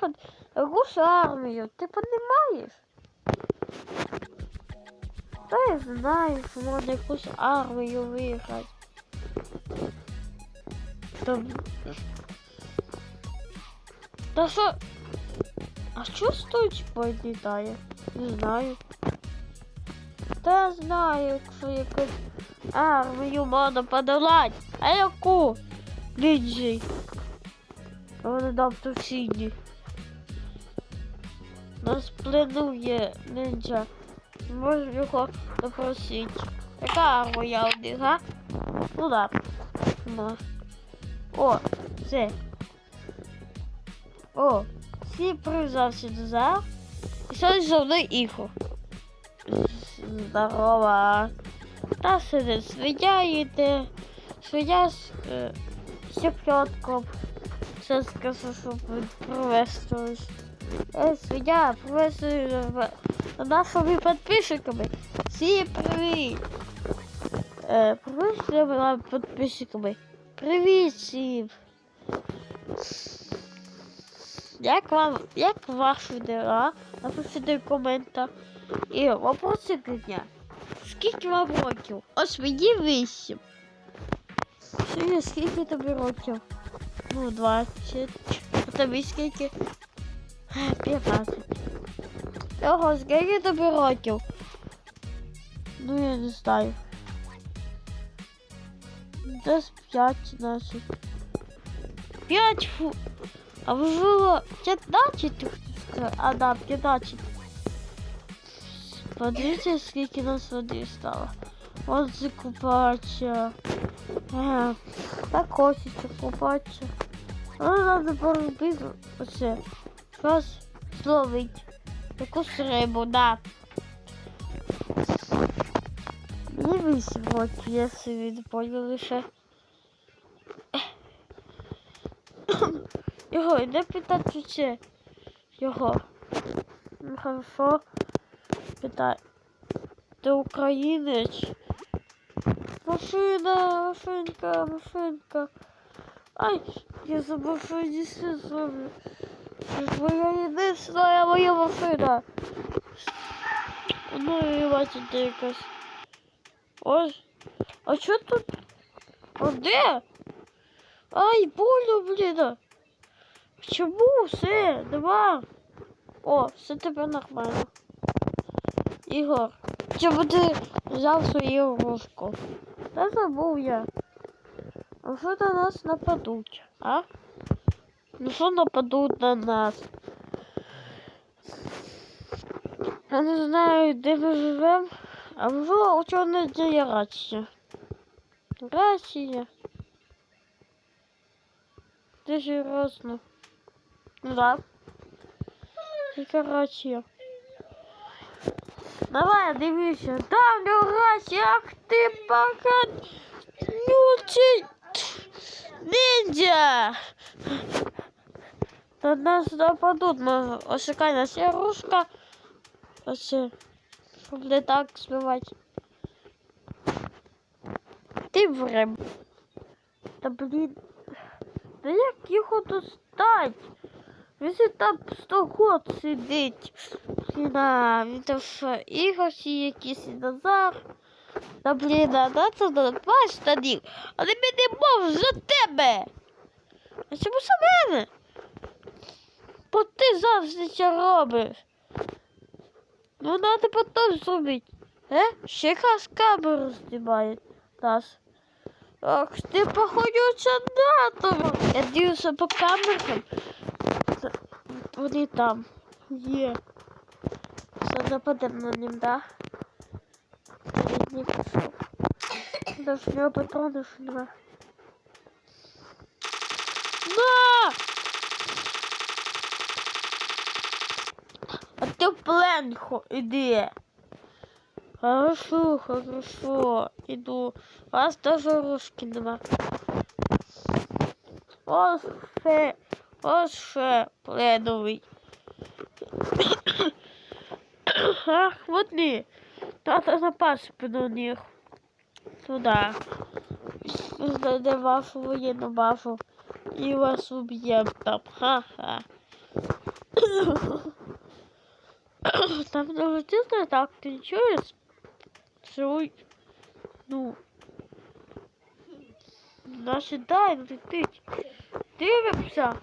виграти якусь армію. Ти розумієш? Та я знаю, що можна якусь армію виграти. Та... Та що? А що стоїть літає? Не знаю. Та знаю, якщо якусь армію можна подолати. А яку? Нінджі. Вони нам сусідні. Нас пленує нинджа. Можемо його допросити. Яка армія у? Ну да. Ну. О, це. О, всі привзався до за. І сьогодні зо мною іхо. Здорово. Та сидить свиня йде. Свиня з е, щеплятком. Все сказав, що приветствуєш. Е, свиня, приветствую нашими підписчиками. Всім привіт! Е, приветствую підписчиками. Привіт всім! Як вам, як ваші дела? Напишіть в коментах. І вопросик дня. Скільки вам років? Ось мені вісім. Сьогодні скільки тобі років? Ну, 20. А тобі скільки? 15. Ого, скільки тобі років? Ну, я не знаю. Десь 5, значить. 5 фу. А вже 15, а да, 15. Подивіться, скільки нас води стало. От закупатися. Ага. Так хочеться купатися. Але треба поробити оце. Раз зловить. Якусь рибу, да. Вісім років, я собі поняв лише. Його, йде питати це. Його. Ну, хорошо. Питай. Ти українець? Машина, машинка, машинка. Ай, я забув, що я не зроблю. Моя єдина моя машина. Ну і бачите якась. Ось. А що тут? А де? Ай, больно, блін. Чому все? Два. О, все тепер нормально. Ігор, чому ти взяв свою ложку? Та забув я. А що на нас нападуть, а? Ну що нападуть на нас? Я не знаю, де ми живемо. А вже у чорної діє рація. Рація. Де ж разно? Ну да. Тільки рація. Давай, дивися. Там не рація, ах ти пока Ниндзя! На нас нападуть, ми ошикай нас ярушка. Ось, щоб не так збивати. Ти врем. Та блін. Та як його достать? Він там 100 год сидить. Блін, він там що, ігор всі якісь і Назар. Та блін, а на це на два штанів. Але ми не можемо за тебе. А чому за мене? Бо ти завжди це робиш. Ну треба потім зробити. Е? Ще раз камеру знімає нас. Ах, ти походу сенатором. Я дивлюся по камерам. Вони там є. Все нападемо на ним, да? Не пішов. Даже в нього патронів нема. Ти в плен іди. Хорошо, хорошо, иду. У вас тоже русски нема. Ось ще, ось ще пленовий. Ах, вот не. Тата запас до них. Туда. Знайде вашу воєнну базу. І вас уб'єм там. Ха-ха. Там не тісно так, не чуєш? Що, ну, наші дай летить. Дивимося.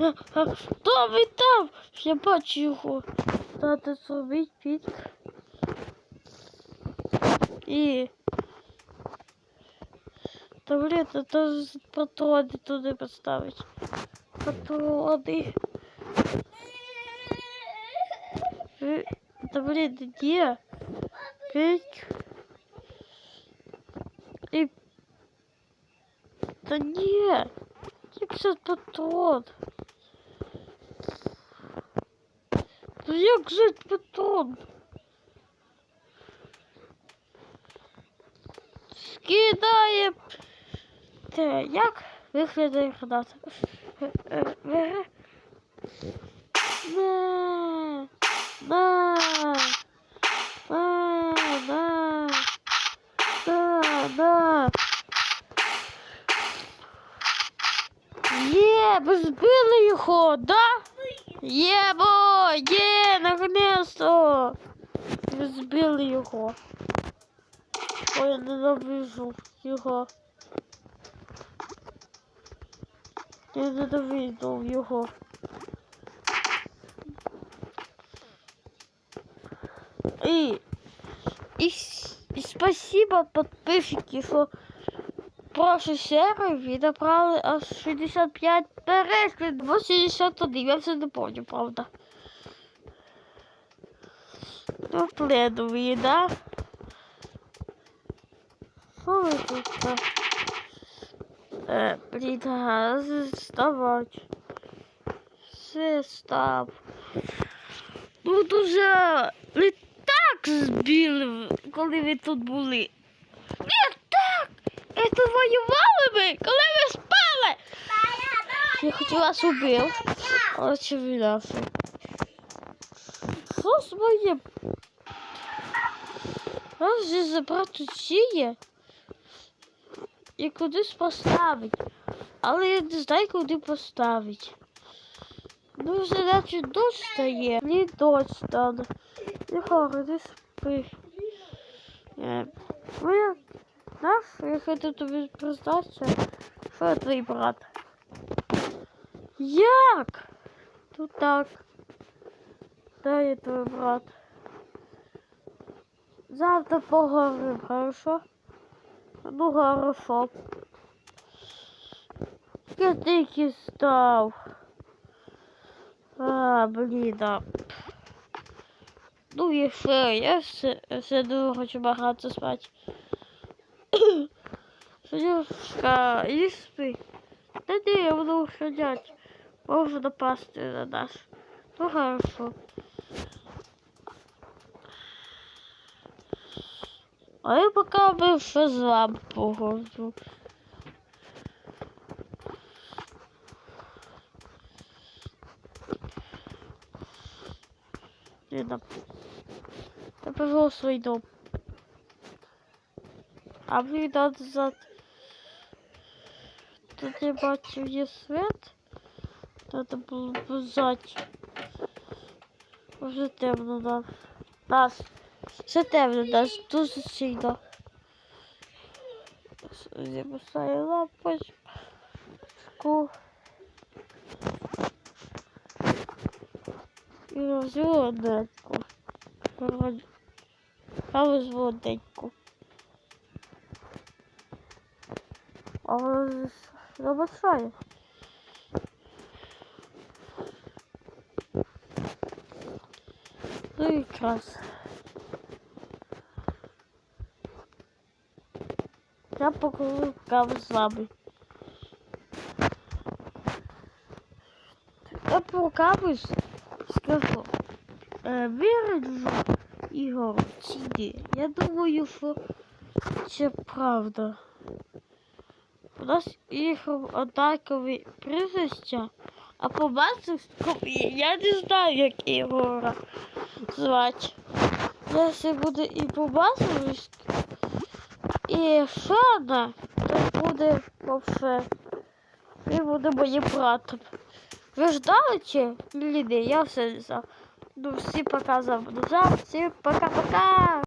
А, а, Хто ви там? Я бачу його. Треба зробити пік. І... Та блін, та патрони туди. Е, Та блін, де? Пік. І... Та ні. Як це патрон? Ну як патрон? Скидає. Те, як виглядає граната? ви збили його, да? Є, бо, є, наконец-то. Ви збили його. Ой, я ненавижу його. Я ненавижу його. І, і, с- і спасибо подписчики, що прошлу серію відобрали аж 65 переглядів, 81, я все не помню, правда. Ну, пледові, да? Що ви тут? Е, блін, а, вставать. Все, став. Ну, дуже не так збили, коли ви тут були. Не так! Это воювали ми, коли ви спали. Я хоч вас убив. Але чи віддався? Що з моїм? Раз же забрати сіє кудись поставить. Але я не знаю, куди поставить. Ну, вже наче дощ стає. Не дощ стане. Не хора, не спи. Е, Ну, я я тобі признатися, що я твій брат. Як? Тут так. Да, я твій брат. Завтра поговорим, хорошо? Ну, хорошо. Я тільки став. А, блін, да. Ну і що, я все, все дуже хочу багато спати. Сонюшка, іди спи. Та ні, я буду охранять. Можу напасти на нас. Ну хорошо. А я пока би ще з вами поговорю. Не да. Та пожалуйста, свій дом. А мені назад. Тут я бачив є світ. Треба було взяти. Вже темно да. Нас. Все темно нас. Дуже сильно. Поставлю лампочку. І. Розводненьку. А вона ж забачає. Ну і час. Я покажу каву з вами. Я покажусь, скажу. Е, вироджу Ігор чи ні? Я думаю, що це правда. Їх однакові прізвища, а по я не знаю, як Ігора звати. Якщо буде і по і Шана, то буде вообще. Він буде моїм братом. Ви ждали чи ні? Я все знав. Ну, всі пока за всім пока-пока.